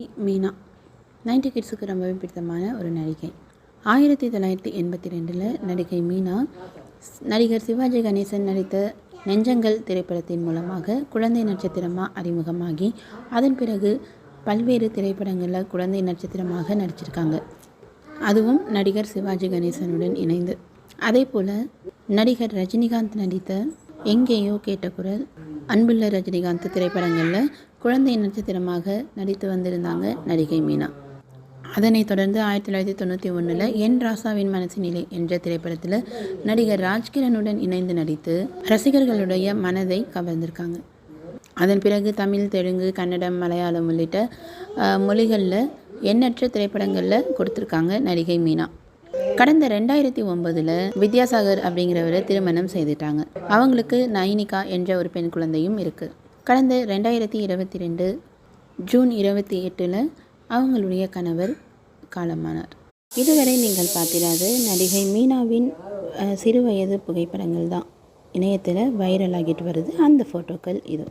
Meena. Ninety கிட்ஸுக்கு ரொம்பவே பிடித்தமான ஒரு நடிகை. ஆயிரத்தி தொள்ளாயிரத்தி எண்பத்தி ரெண்டில் நடிகை மீனா நடிகர் சிவாஜி கணேசன் நடித்த நெஞ்சங்கள் திரைப்படத்தின் மூலமாக குழந்தை நட்சத்திரமாக அறிமுகமாகி அதன் பிறகு பல்வேறு திரைப்படங்களில் குழந்தை நட்சத்திரமாக நடிச்சிருக்காங்க. அதுவும் நடிகர் சிவாஜி கணேசனுடன் இணைந்து. அதே போல் நடிகர் ரஜினிகாந்த் நடித்த எங்கேயோ கேட்ட குரல் அன்புள்ள ரஜினிகாந்த் திரைப்படங்களில் குழந்தை நட்சத்திரமாக நடித்து வந்திருந்தாங்க நடிகை மீனா. அதனைத் தொடர்ந்து ஆயிரத்தி தொள்ளாயிரத்தி தொண்ணூற்றி ஒன்றில் என் ராசாவின் மனசினிலே என்ற திரைப்படத்தில் நடிகர் ராஜ்கிரனுடன் இணைந்து நடித்து ரசிகர்களுடைய மனதை கவர்ந்திருக்காங்க. அதன் பிறகு தமிழ் தெலுங்கு கன்னடம் மலையாளம் உள்ளிட்ட மொழிகளில் எண்ணற்ற திரைப்படங்களில் கொடுத்துருக்காங்க நடிகை மீனா. கடந்த ரெண்டாயிரத்தி ஒன்பதில் வித்யாசாகர் அப்படிங்கிறவரை திருமணம் செய்துட்டாங்க. அவங்களுக்கு நயனிகா என்ற ஒரு பெண் குழந்தையும் இருக்குது கடந்த ரெண்டாயிரத்தி இருபத்தி ரெண்டு ஜூன் இருபத்தி எட்டில் அவங்களுடைய கணவர் காலமானார். இதுவரை நீங்கள் பார்த்திராத நடிகை மீனாவின் சிறுவயது புகைப்படங்கள் தான். இணையத்தில் வைரல் ஆகிட்டு வருது. அந்த ஃபோட்டோக்கள் இது.